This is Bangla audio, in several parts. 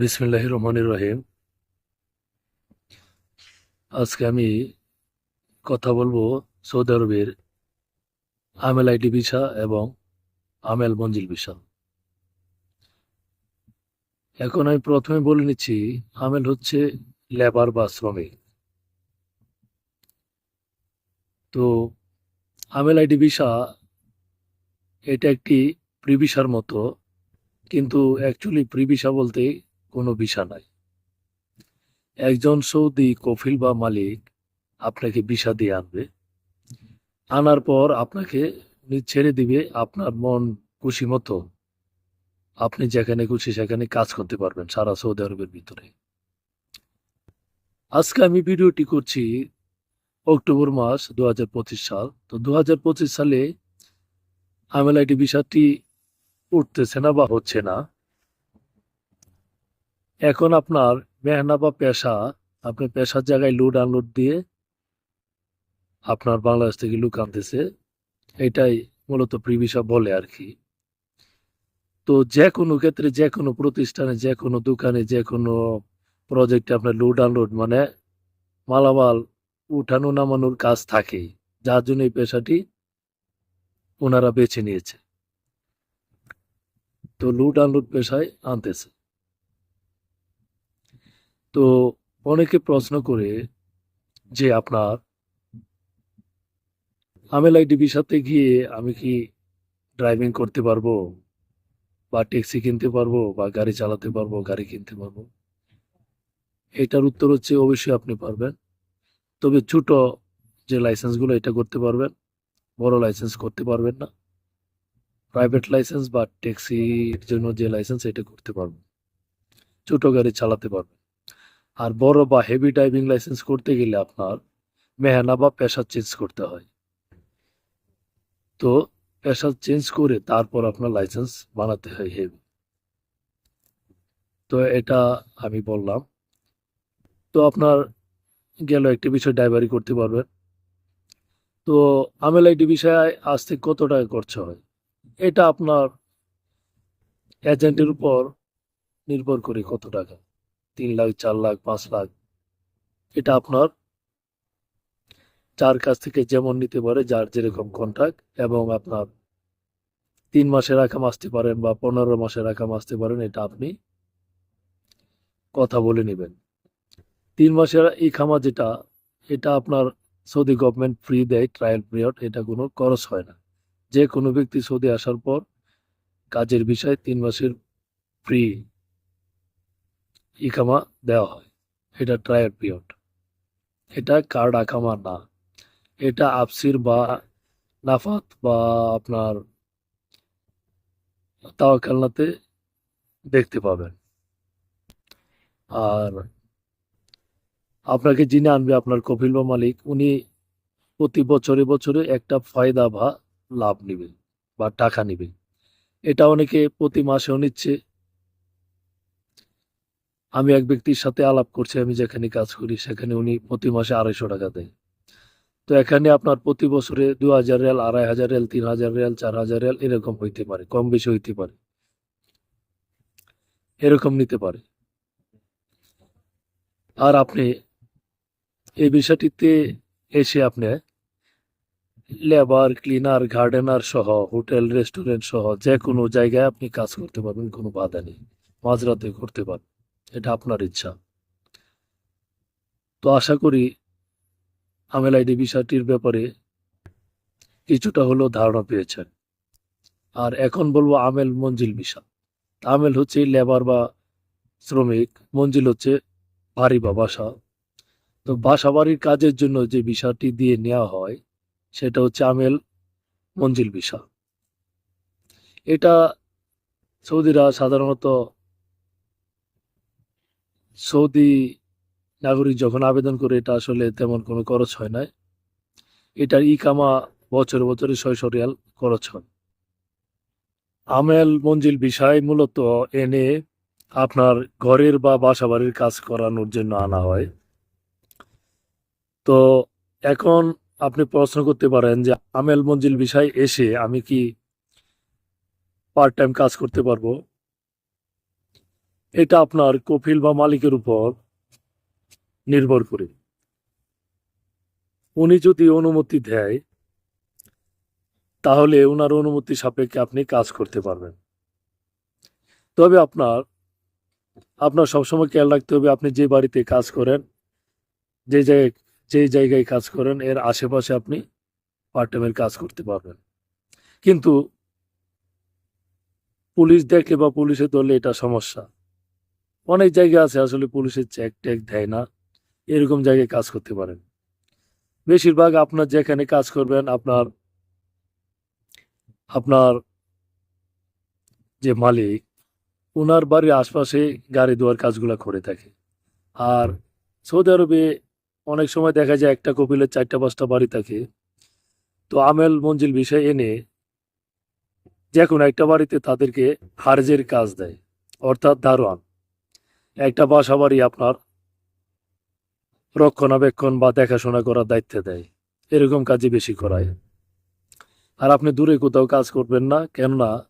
বিসমিল্লাহ রহমানির রহিম। আজকে আমি কথা বলব সৌদি আরবের আমেল আইডি ভিসা এবং আমেল মঞ্জিল ভিসা। এখন আমি প্রথমে বলে নিচ্ছি, আমেল হচ্ছে লেবার বা শ্রমিক। তো আমেল আইডি ভিসা এটা একটি প্রিভিসার মতো, কিন্তু অ্যাকচুয়ালি প্রিভিসা বলতে কোনো ভিসা নাই। একজন সৌদি কফিল বা মালিক আপনাকে ভিসা দিয়ে আনবে। আনার পর আপনাকে ছেড়ে দিবে আপনার মন খুশি মতো। আপনি যেখানে খুশি সেখানে কাজ করতে পারবেন সারা সৌদি আরবের ভিতরে। আজকে আমি ভিডিওটি করছি অক্টোবর মাস দু হাজার পঁচিশ সাল। তো দু হাজার পঁচিশ সালে আমেলাইটি ভিসাটি উঠতেছে না বা হচ্ছে না। এখন আপনার মেহনা বা পেশা, আপনি পেশার জায়গায় লুড আনলোড দিয়ে আপনার বাংলাদেশ থেকে লুক আনতেছে, এটাই মূলত প্রিভিসা বলে আর কি তো যে কোনো ক্ষেত্রে, যে কোনো প্রতিষ্ঠানে, যে কোনো দোকানে, যে কোনো প্রজেক্টে আপনার লুড আনলোড মানে মালামাল উঠানো, নামানোর কাজ থাকেই, যার জন্য এই পেশাটি ওনারা বেছে নিয়েছে। তো লুট আনলুট পেশায় আনতেছে। তো অনেকে প্রশ্ন করে যে আপনার আমেল আইডি সাথে গিয়ে আমি কি ড্রাইভিং করতে পারব? বা ট্যাক্সি কিনতে পারব? বা গাড়ি চালাতে পারব? গাড়ি কিনতে পারব? এটার উত্তর হচ্ছে অবশ্যই আপনি পারবেন। তবে ছোট যে লাইসেন্সগুলো এটা করতে পারবেন। বড় লাইসেন্স করতে পারবেন না। প্রাইভেট লাইসেন্স বা ট্যাক্সির জন্য যে লাইসেন্স এটা করতে পারবেন। ছোট গাড়ি চালাতে পারবেন। আর বড় বা হেভি ড্রাইভিং লাইসেন্স করতে গেলে আপনার মেহানা বা পেশা চেঞ্জ করতে হয়। তো পেশা চেঞ্জ করে তারপর আপনার লাইসেন্স বানাতে হয় হেভি তো এটা আমি বললাম। তো আপনার গেল একটি বিষয় ড্রাইভারি করতে পারবেন। তো আমেল আইডি বিষয়ে আজ থেকে কত টাকা খরচ হয়? এটা আপনার এজেন্টের উপর নির্ভর করে কত টাকা। তিন লাখ, চার লাখ, পাঁচ লাখ। এটা আপনার যার কাছ থেকে যেমন নিতে পারে, যার যেরকম কন্ট্রাক্ট এবং আপনার তিন মাসের রাখাম আসতে পারেন বা পনেরো মাসের রাখাম আসতে পারেন, এটা আপনি কথা বলে নেবেন। তিন মাসের এই খামা যেটা, এটা আপনার সৌদি গভর্নমেন্ট ফ্রি দেয় ট্রায়াল পিরিয়ড এটা কোনো খরচ হয় না। যে কোনো ব্যক্তি সৌদি আসার পর কাজের বিষয়ে তিন মাসের ফ্রি ইকামা দেওয়া হয়। এটা ট্রায়াল পিরিয়ড। এটা কার্ড আকামা না। এটা আফসির বা নাফাত বা আপনার তাওয়াকালনাতে দেখতে পাবেন। আর আপনাকে যিনি আনবে আপনার কপিল বা মালিক, উনি প্রতি বছরে বছরে একটা ফায়দা বা লাভ নেবে বা টাকা নেবে এটা অনেকে প্রতি মাসেও নিচ্ছে। আমি এক ব্যক্তির সাথে আলাপ করছি, আমি যেখানে কাজ করি সেখানে উনি প্রতি মাসে আড়াইশো টাকা দেয়। তো এখানে আপনার প্রতি বছরে দু হাজার রিয়াল, আড়াই হাজার রিয়াল তিন হাজার রিয়াল চার হাজার রিয়াল এরকম হইতে পারে, কম বেশি হইতে পারে। এরকম নিতে পারে। আর আপনি এই বিষয়টিতে এসে আপনি লেবার, ক্লিনার, গার্ডেনার সহ, হোটেল, রেস্টুরেন্ট সহ, যে কোনো জায়গায় আপনি কাজ করতে পারবেন, কোনো বাধা নেই। মাঝরাতে করতে পারবেন। এটা আপনার ইচ্ছা। তো আশা করি আমেল আইডি বিষয়টির ব্যাপারে কিছুটা হলেও ধারণা পেয়েছেন। আর এখন বলব আমেল মঞ্জিল বিষয় আমেল হচ্ছে লেবার বা শ্রমিক, মঞ্জিল হচ্ছে বাড়ি বা বাসা। তো বাসা বাড়ির কাজের জন্য যে বিষয়টি দিয়ে নেওয়া হয়, সেটা হচ্ছে আমেল মঞ্জিল ভিসা এটা সৌদিরা সাধারণত সৌদি নাগরিক যখন আবেদন করে, এটা আসলে তেমন কোনো খরচ হয় না এটার ই কামা বছরে বছরে ছয়শো রিয়াল খরচ হয়। আমেল মঞ্জিল বিষয় মূলত এনে আপনার ঘরের বা বাসা বাড়ির কাজ করানোর জন্য আনা হয়। তো এখন আপনি প্রশ্ন করতে পারেন যে, আমেল মঞ্জিল বিষয় এসে আমি কি পার্ট টাইম কাজ করতে পারব? এটা আপনার কফিল বা মালিকের উপর নির্ভর করে। উনি যদি অনুমতি দেয়, তাহলে ওনার অনুমতি সাপেক্ষে আপনি কাজ করতে পারবেন। তবে আপনার আপনার সবসময় খেয়াল রাখতে হবে আপনি যে বাড়িতে কাজ করেন, যে জায়গায় যে জায়গায় কাজ করেন, এর আশেপাশে আপনি পার্ট টাইমের কাজ করতে পারবেন। কিন্তু পুলিশ দেখলে বা পুলিশে ধরলে এটা সমস্যা। অনেক জায়গা আছে, আসলে পুলিশের চেক টেক দেয় না। এরকম জায়গায় কাজ করতে পারেন। বেশিরভাগ আপনার যেখানে কাজ করবেন, আপনার আপনার যে মালিক ওনার বাড়ির আশপাশে গাড়ি ধোয়ার কাজগুলো করে থাকে। আর সৌদি আরবে অনেক সময় দেখা যায় একটা কপিলের চারটা, পাঁচটা বাড়ি থাকে। তো আমেল মঞ্জিল বিষয় এনে যে একটা বাড়িতে তাদেরকে হার্জের কাজ দেয়, অর্থাৎ দারোয়ান। একটা বাসা বাড়ি আপনার রক্ষণাবেক্ষণ বা দেখাশোনা করার দায়িত্ব দেয়। এরকম কাজই বেশি করায়। আর আপনি দূরে কোথাও কাজ করবেন না, কেননা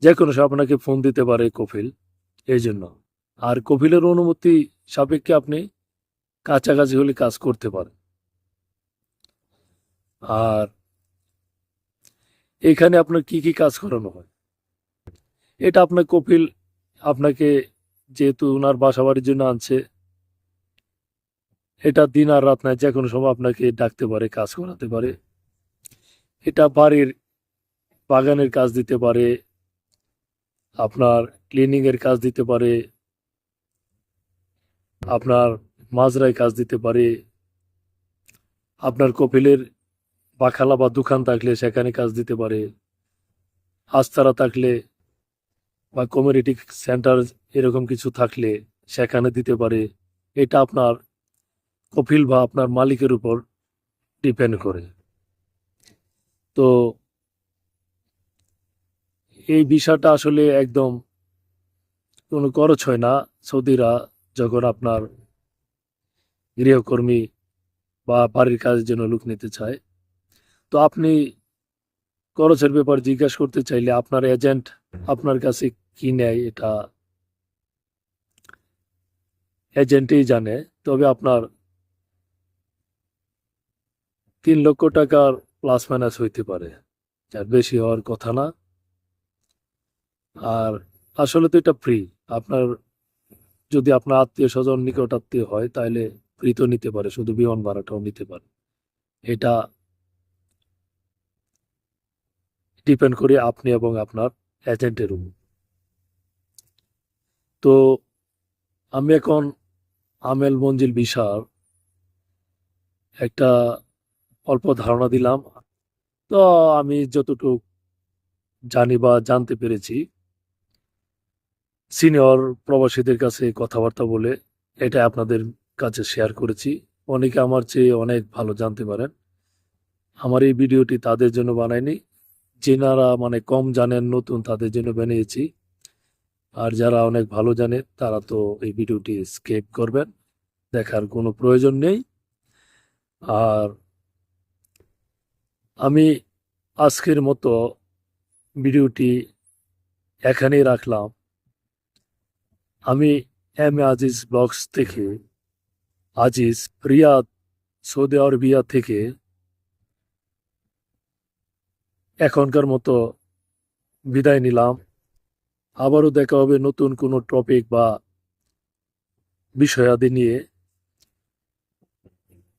যে কোনো আপনাকে ফোন দিতে পারে কফিল। এই জন্য। আর কফিলের অনুমতি সাপেক্ষে আপনি কাছাকাছি হলে কাজ করতে পারেন। আর এখানে আপনার কি কি কাজ করানো হয়? এটা আপনার কপিল আপনাকে যেহেতু ওনার বাসা বাড়ির জন্য আনছে, এটা দিন আর রাত নয় যে কোনো সময় আপনাকে ডাকতে পারে, কাজ করাতে পারে। এটা বাড়ির বাগানের কাজ দিতে পারে, আপনার ক্লিনিং এর কাজ দিতে পারে, আপনার মাজরায় কাজ দিতে পারে, আপনার কপিলের বাখালা বা দোকান থাকলে সেখানে কাজ দিতে পারে, আস্তারা থাকলে বা কমিউনিটি সেন্টার এরকম কিছু থাকলে সেখানে দিতে পারে। এটা আপনার কপিল বা আপনার মালিকের উপর ডিপেন্ড করে। তো এই বিষয়টা আসলে একদম কোনো খরচ হয় না। সৌদিরা যখন আপনার গৃহকর্মী বা বাড়ির কাজের জন্য লোক নিতে চায়, তো আপনি খরচের ব্যাপার জিজ্ঞাসা করতে চাইলে আপনার এজেন্ট আপনার কাছে কি নেয় এটা এজেন্টই জানে, তবে আপনার তিন লক্ষ টাকার প্লাস মাইনাস হইতে পারে। আর বেশি হওয়ার কথা না। আর আসলে তো এটা ফ্রি আপনার যদি আপনার আত্মীয় স্বজন নিকট আত্মীয় হয় তাহলে ফ্রি তো নিতে পারে, শুধু বিমান ভাড়াটাও নিতে পারে। এটা ডিপেন্ড করে আপনি এবং আপনার এজেন্টের উপর। তো আমি এখন আমেল মঞ্জিল বিশার একটা অল্প ধারণা দিলাম। তো আমি যতটুকু জানি বা জানতে পেরেছি, সিনিয়র প্রবাসীদের কাছে কথাবার্তা বলে এটা আপনাদের কাছে শেয়ার করেছি। অনেকে আমার চেয়ে অনেক ভালো জানতে পারেন। আমার এই ভিডিওটি তাদের জন্য বানাইনি। যেনারা মানে কম জানেন, নতুন তাদের জন্য বানিয়েছি। আর যারা অনেক ভালো জানে, তারা তো এই ভিডিওটি স্কেপ করবেন। দেখার কোনো প্রয়োজন নেই। আর আমি আজকের মতো ভিডিওটি এখানেই রাখলাম। আমি এম আজিজ ব্লগস থেকে, আজিজ রিয়াদ সৌদি আরবিয়া থেকে এখনকার মতো বিদায় নিলাম। আবারও দেখা হবে নতুন কোনো টপিক বা বিষয়াদি নিয়ে।